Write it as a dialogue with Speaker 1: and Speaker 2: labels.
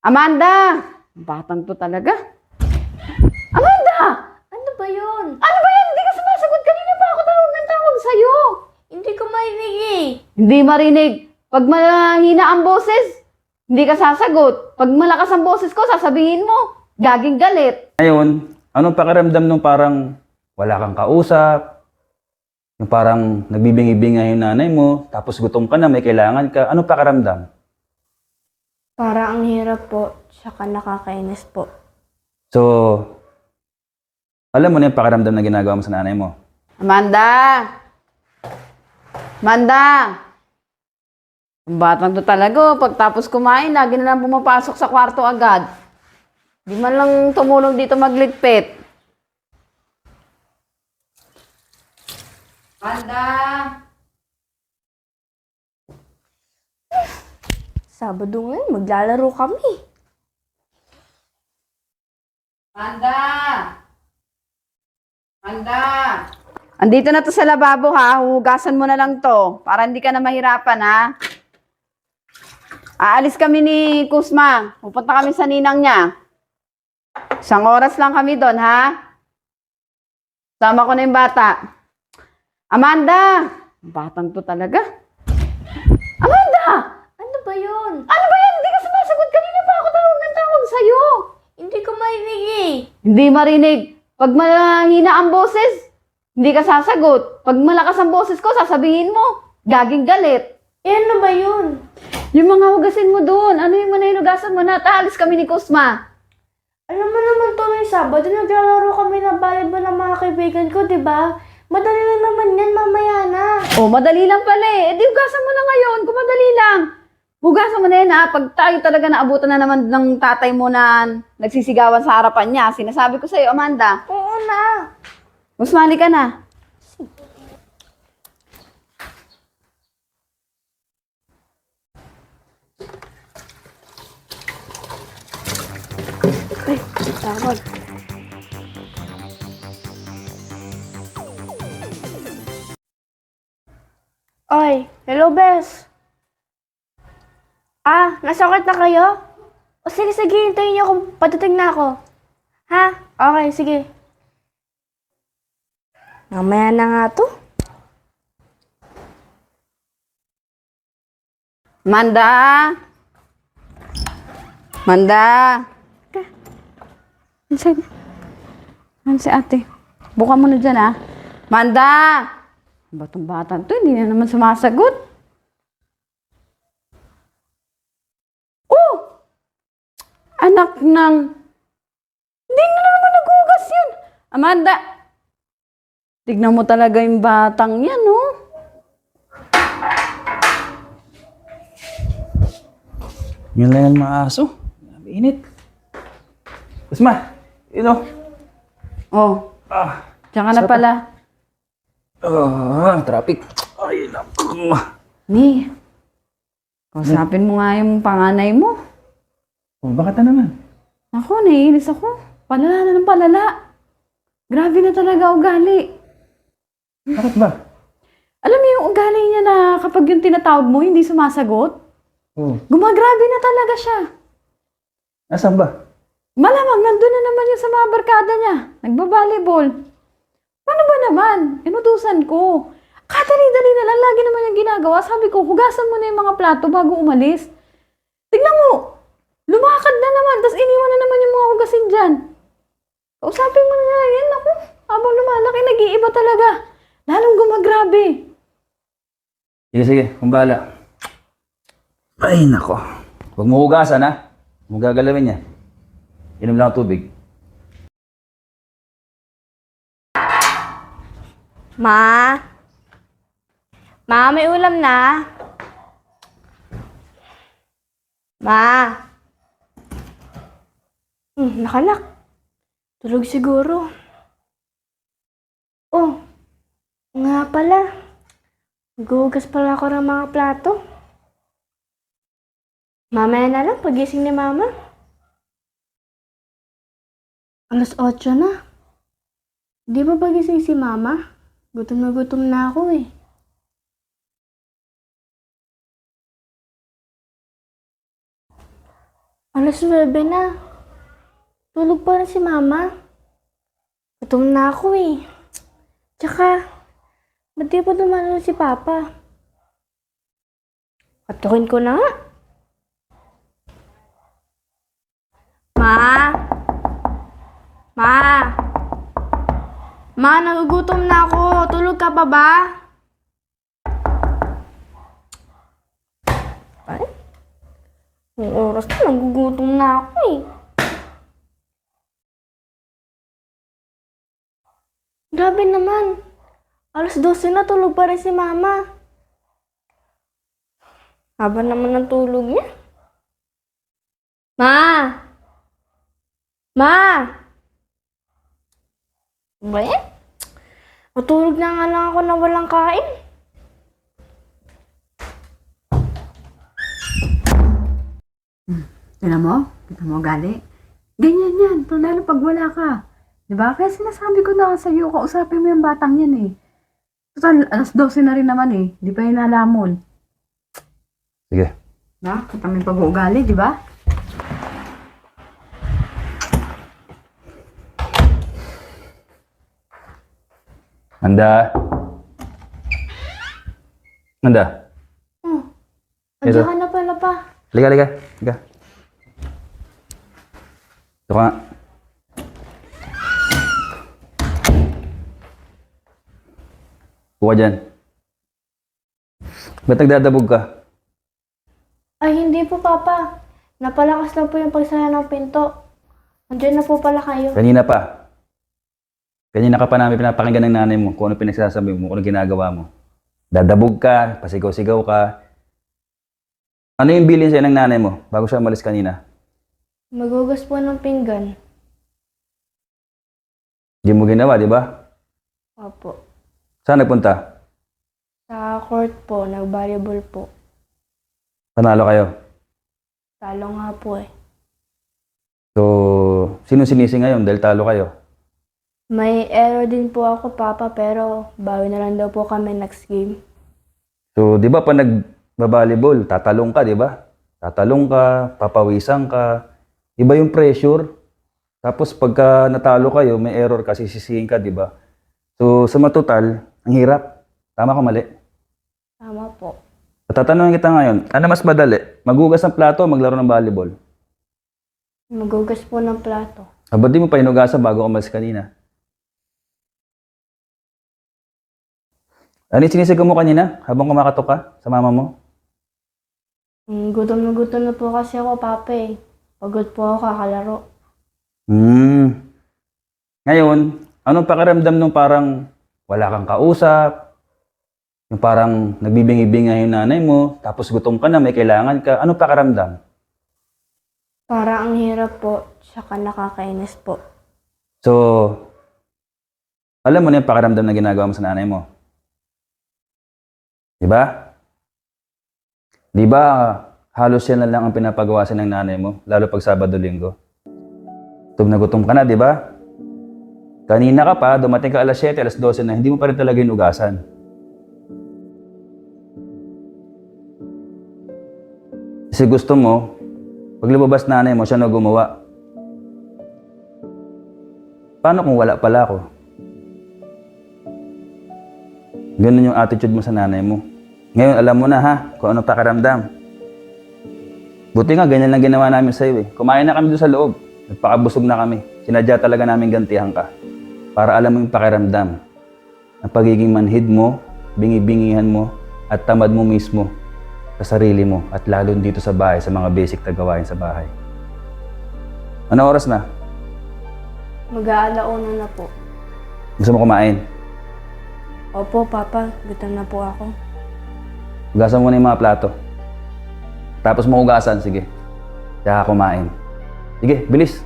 Speaker 1: Amanda! Batang to talaga. Amanda!
Speaker 2: Ano ba yun?
Speaker 1: Ano ba yan? Hindi ka sumasagot. Kanina pa ako tawag ng tawag sa'yo.
Speaker 2: Hindi ko marinig eh.
Speaker 1: Hindi marinig. Pag mahina ang boses, hindi ka sasagot. Pag malakas ang boses ko, sasabihin mo, gaging galit.
Speaker 3: Ngayon, anong pakiramdam nung parang wala kang kausap? Yung parang nagbibingi-bingay yung nanay mo, tapos gutom ka na, may kailangan ka. Anong pakiramdam?
Speaker 2: Para ang hirap po, tsaka nakakainis po.
Speaker 3: So, alam mo na yung pakiramdam na ginagawa mo sa nanay mo.
Speaker 1: Amanda! Amanda! Ang batang to talaga, oh. pagtapos kumain, lagi na lang pumapasok sa kwarto agad. Di man lang tumulong dito magligpit. Amanda!
Speaker 2: Sabado ngayon, maglalaro kami.
Speaker 1: Amanda! Amanda! Andito na to sa lababo ha, hugasan mo na lang to, para hindi ka na mahirapan ha. Aalis kami ni Kusma, pupunta kami sa ninang niya. Isang oras lang kami doon ha. Sama ko na yung bata. Amanda! Batang to talaga. Amanda!
Speaker 2: Ano ba yun?
Speaker 1: Ano ba yan? Hindi ka sumasagot. Kanina pa ako tawag ng tawag sa'yo.
Speaker 2: Hindi ko marinig eh.
Speaker 1: Hindi marinig. Pag mahina ang boses, hindi ka sasagot. Pag malakas ang boses ko, sasabihin mo, gaging galit.
Speaker 2: Eh, ano ba yun?
Speaker 1: Yung mga hugasin mo doon, ano yung mga hinugasan mo na, taalis kami ni Kusma.
Speaker 2: Alam mo naman to may Sabado, naglalaro kami ng volleyball ng mga kaibigan ko, di ba? Madali lang naman yan, mamaya na.
Speaker 1: Oh, madali lang pala eh. Eh, di hugasan mo na ngayon, kung madali lang. Hugasan mo na yun ha, pag tayo talaga naabutan na naman ng tatay mo na nagsisigawan sa harapan niya, sinasabi ko sa'yo, Amanda,
Speaker 2: Oo na.
Speaker 1: Musmali ka na.
Speaker 2: Ay, tawag. Oy, hello, Bes. Ah, nasakit na kayo? O sige, sige, hintayin niyo kung padating na ako. Ha? Okay, sige. Mamaya na nga to.
Speaker 1: Manda! Manda! Ka. Ano si, ate? Buka mo na dyan, ha? Manda! Batong bata to, hindi na naman sumasagot. Oh! Anak ng... Hindi na naman naghugas yun. Amanda! Tignan mo talaga yung batang yan, oh.
Speaker 3: Yun lang yung mga aso. Grabe, Init. Kusma, you know.
Speaker 1: Oh,
Speaker 3: Ah,
Speaker 1: diyan ka na pala.
Speaker 3: ah, traffic. Ay, naku.
Speaker 1: Ni, kausapin mo nga yung panganay mo.
Speaker 3: Oh, bakit na naman?
Speaker 1: Ako, naiinis ako. Palala na ng palala. Grabe na talaga ugali.
Speaker 3: Bakit ba?
Speaker 1: Alam mo yung ugali niya na kapag yung tinatawag mo, hindi sumasagot?
Speaker 3: Oh,
Speaker 1: Gumagrabe na talaga siya.
Speaker 3: asan ba?
Speaker 1: Malamang nandun na naman yung sa mga barkada niya. Nagbabalibol. Paano ba naman? Inutusan ko. Kadali-dali na lang. Lagi naman yung ginagawa. Sabi ko, hugasan mo na yung mga plato bago umalis. Tignan mo. Lumakad na naman. Tapos iniwan na naman yung mga hugasin dyan. Kausapin mo na nga yan. Ako, habang lumalaki, nag-iiba talaga. Lalong gumagrabe.
Speaker 3: Sige, sige. Kung bahala. Ay, nako. Huwag mo hugasan, ha? Huwag mo gagalawin yan. Inom lang ang tubig.
Speaker 2: Ma? Ma, may ulam na? Ma? Hmm, nakalak. Tulog siguro. Oh, nga pala. Gugas pala ako ng mga plato. Mamaya na lang, pagising ni Mama. Alas 8 na. Di ba pagising si Mama? Gutom na gutom na ako eh. Alas 9 na. Tulog pa rin si mama. Gutom na ako eh. Tsaka, ba't di pa dumalo si papa? Katukin ko na nga. Ma! Ma! Ma, nagugutom na ako. Tulog ka pa ba? Ay? Ang oras na, nagugutom na ako eh. Grabe naman. Alas 12 na, tulog pa rin si mama. Haba naman ng tulog niya. Ma! Ma! Ba yan? Matulog na nga lang ako na walang kain.
Speaker 1: Tignan mo? Tignan mo gali? Ganyan yan. Lalo pag wala ka. Di ba? Kaya sinasabi ko na sa'yo, kausapin mo yung batang yan eh. Total, alas 12 na rin naman eh. Di pa yung nalamon.
Speaker 3: Sige.
Speaker 1: Na? Yung pag-uugali, di ba?
Speaker 3: Handa.
Speaker 2: Oh,
Speaker 3: Ito.
Speaker 2: andiyan ka na pala pa.
Speaker 3: Liga, liga. Liga. Ito ka nga. Kuha dyan. Ba't nagdadabog ka?
Speaker 2: Ay, hindi po, Papa. Napalakas lang po yung pagsara ng pinto. Andiyan na po pala kayo.
Speaker 3: Kanina pa. Kanina ka pa namin pinapakinggan ng nanay mo kung ano pinagsasabi mo, kung ano ginagawa mo. Dadabog ka, pasigaw-sigaw ka. Ano yung bilin sa'yo ng nanay mo bago siya umalis kanina?
Speaker 2: Magugas po ng pinggan.
Speaker 3: Hindi mo ginawa, di ba?
Speaker 2: Opo.
Speaker 3: Saan nagpunta?
Speaker 2: Sa court po, nag-volleyball po.
Speaker 3: Panalo kayo.
Speaker 2: Talo nga po eh.
Speaker 3: So, sino sinisi ngayon dahil talo kayo?
Speaker 2: May error din po ako, Papa, pero bawi na lang daw po kami next game.
Speaker 3: So, di ba pa nag-volleyball, tatalong ka, di ba? Tatalong ka, papawisan ka. Iba yung pressure. Tapos pagka natalo kayo, may error kasi sisihin ka, di ba? So, sa matutal, ang hirap. Tama ko mali.
Speaker 2: Tama po.
Speaker 3: Tatanungin kita ngayon, ano mas madali? Magugas ng plato o maglaro ng volleyball?
Speaker 2: Magugas po ng plato.
Speaker 3: Ah, ba't di mo pa inugasan bago umalis kanina? Ano yung sinisigaw mo kanina habang kumakatok ka sa mama mo?
Speaker 2: Mm, gutom na gutom na po kasi ako, Papa eh. Pagod po ako kakalaro.
Speaker 3: Hmm. Ngayon, anong pakiramdam nung parang wala kang kausap? Yung parang nagbibingi-binga yung nanay mo, tapos gutom ka na, may kailangan ka. Anong pakiramdam?
Speaker 2: Para ang hirap po, tsaka nakakainis po.
Speaker 3: So, alam mo na yung pakiramdam na ginagawa mo sa nanay mo. Di ba? Di ba, halos yan na lang ang pinapagawa sa ng nanay mo, lalo pag Sabado-Linggo. Gutom na gutom ka na, di ba? Kanina ka pa, dumating ka alas 7, alas 12 na, hindi mo pa rin talaga inugasan. Kasi gusto mo, pag lumabas nanay mo, siya na gumawa. Paano kung wala pala ako? Ganun yung attitude mo sa nanay mo. Ngayon, alam mo na ha, kung ano pakiramdam. Buti nga, ganyan lang ginawa namin sa'yo eh. Kumain na kami doon sa loob. Nagpakabusog na kami. Sinadya talaga namin gantihan ka. Para alam mo yung pakiramdam. Ang pagiging manhid mo, bingi-bingihan mo, at tamad mo mismo sa sarili mo at lalo dito sa bahay, sa mga basic na gawain sa bahay. Ano oras na?
Speaker 2: Mag-aalauna na po.
Speaker 3: Gusto mo kumain?
Speaker 2: Opo, Papa. Gutom na po ako.
Speaker 3: Hugasan mo na yung mga plato. Tapos mo hugasan, sige. Tsaka kumain. Sige, bilis.